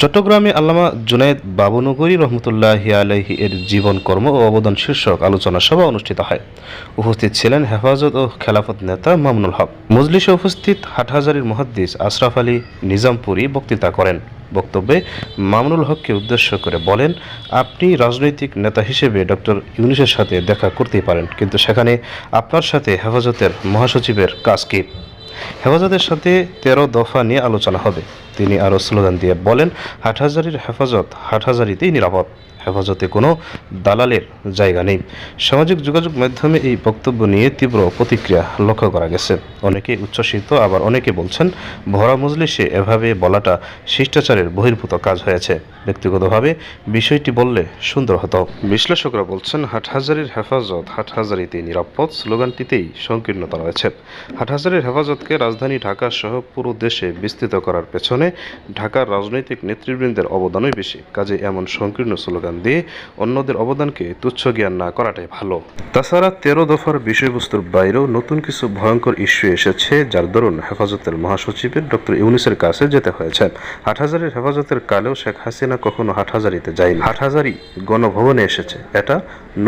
চট্টগ্রামে আল্লামা জুনায়েদ বাবুনগরী রহমতুল্লাহ আলহি এর জীবন কর্ম ও অবদান শীর্ষক আলোচনা সভা অনুষ্ঠিত হয়। উপস্থিত ছিলেন হেফাজত ও খেলাফত নেতা মামুনুল হক। মজলিসে উপস্থিত হাটহাজারির মহাদ্দিস আশরাফ আলী নিজামপুরি বক্তৃতা করেন। বক্তব্যে মামুনুল হককে উদ্দেশ্য করে বলেন, আপনি রাজনৈতিক নেতা হিসেবে ডক্টর ইউনুসের সাথে দেখা করতেই পারেন, কিন্তু সেখানে আপনার সাথে হেফাজতের মহাসচিবের কাজ কী? হেফাজতের সাথে তেরো দফা নিয়ে আলোচনা হবে। তিনি আরও স্লোগান দিয়ে বলেন, হাটহাজারির হেফাজত, হাটহাজারিতেই নিরাপদ। হেফাজতে কোনো দালালের জায়গা নেই। সামাজিক যোগাযোগ মাধ্যমে এই বক্তব্য নিয়ে তীব্র প্রতিক্রিয়া লক্ষ্য করা গেছে। অনেকে উচ্ছ্বসিত, আবার অনেকে বলছেন, ভরা মজলিসে এভাবে বলাটা শিষ্টাচারের বহির্ভূত কাজ হয়েছে। ব্যক্তিগতভাবে বিষয়টি বললে সুন্দর হতো। বিশ্লেষকরা বলছেন, হাটহাজারির হেফাজত হাটহাজারিতে নিরাপদ, স্লোগানটিতেই সংকীর্ণতা রয়েছে। হাটহাজারির হেফাজতকে রাজধানী ঢাকা সহ পুরো দেশে বিস্তৃত করার পেছনে ঢাকার রাজনৈতিক নেতৃবৃন্দের অবদানই বেশি। কাজে এমন সংকীর্ণ স্লোগান দিয়ে অন্যদের অবদানকে তুচ্ছ জ্ঞান না করাটাই ভালো। তাছাড়া তেরো দফার বিষয়বস্তুর বাইরেও নতুন কিছু ভয়ঙ্কর ইস্যু এসেছে, যার দরুন হেফাজতের মহাসচিবের ডক্টর ইউনিসের কাছে যেতে হয়েছে। হাটহাজারির হেফাজতের কালেও শেখ হাসিনা কখনো হাটহাজারিতে যায়নি। হাটহাজারি গণভবনে এসেছে। এটা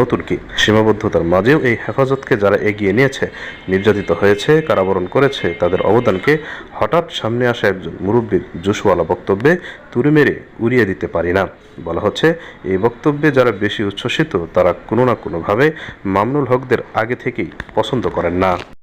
নতুন কি? সীমাবদ্ধতার মাঝেও এই হেফাজতকে যারা এগিয়ে নিয়েছে, নির্যাতিত হয়েছে, কারাবরণ করেছে তাদের অবদানকে হঠাৎ সামনে আসা একজন মুরব্বীর জোশওয়ালা বক্তব্যে তুরে মেরে উড়িয়ে দিতে পারি না। বলা হচ্ছে, এই বক্তব্যে যারা বেশি উচ্ছ্বসিত, তারা কোনো না কোনোভাবে মামনুল হকদের আগে থেকেই পছন্দ করেন না।